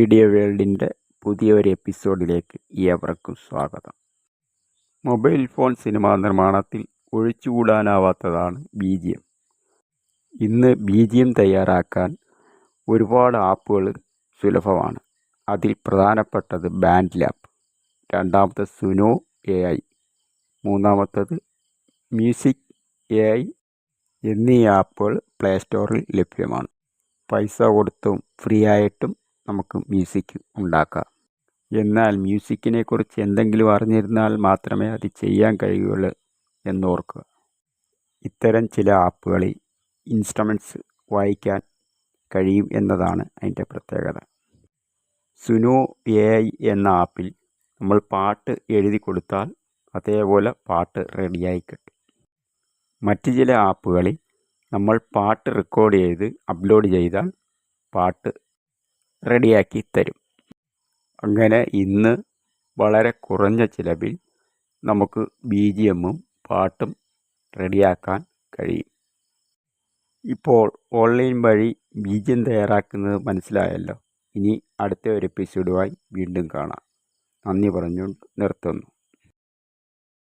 Video വേൾഡിന്റെ പുതിയൊരു എപ്പിസോഡിലേക്ക് ഏവർക്കും സ്വാഗതം. മൊബൈൽ ഫോൺ സിനിമാ നിർമ്മാണത്തിൽ ഒഴിച്ചുകൂടാനാവാത്തതാണ് ബി ജി എം ഇന്ന് ബി ജി എം തയ്യാറാക്കാൻ ഒരുപാട് ആപ്പുകൾ സുലഭമാണ്. അതിൽ പ്രധാനപ്പെട്ടത് ബാൻഡ് ലാപ്പ് രണ്ടാമത്തെ സുനോ എ ഐ മൂന്നാമത്തത് മ്യൂസിക് എ ഐ എന്നീ ആപ്പുകൾ പ്ലേ സ്റ്റോറിൽ ലഭ്യമാണ്. പൈസ കൊടുത്തും ഫ്രീ ആയിട്ടും നമുക്ക് മ്യൂസിക് ഉണ്ടാക്കാം. എന്നാൽ മ്യൂസിക്കിനെ കുറിച്ച് എന്തെങ്കിലും അറിഞ്ഞിരുന്നാൽ മാത്രമേ അത് ചെയ്യാൻ കഴിയുള്ളൂ എന്നോർക്കുക. ഇത്തരം ചില ആപ്പുകളിൽ ഇൻസ്ട്രുമെന്റ്സ് വായിക്കാൻ കഴിയും എന്നതാണ് അതിന്റെ പ്രത്യേകത. സുനോ എ ഐ എന്ന ആപ്പിൽ നമ്മൾ പാട്ട് എഴുതി കൊടുത്താൽ അതേപോലെ പാട്ട് റെഡിയായി കിട്ടും. മറ്റ് ചില ആപ്പുകളിൽ നമ്മൾ പാട്ട് റെക്കോർഡ് ചെയ്ത് അപ്ലോഡ് ചെയ്താൽ പാട്ട് റെഡിയാക്കി തരും. അങ്ങനെ ഇന്ന് വളരെ കുറഞ്ഞ ചിലവിൽ നമുക്ക് ബി ജി എമ്മും പാട്ടും റെഡിയാക്കാൻ കഴിയും. ഇപ്പോൾ ഓൺലൈൻ വഴി ബി ജി എം തയ്യാറാക്കുന്നത് മനസ്സിലായല്ലോ. ഇനി അടുത്ത ഒരു എപ്പിസോഡുമായി വീണ്ടും കാണാം. നന്ദി പറഞ്ഞുകൊണ്ട് നിർത്തുന്നു.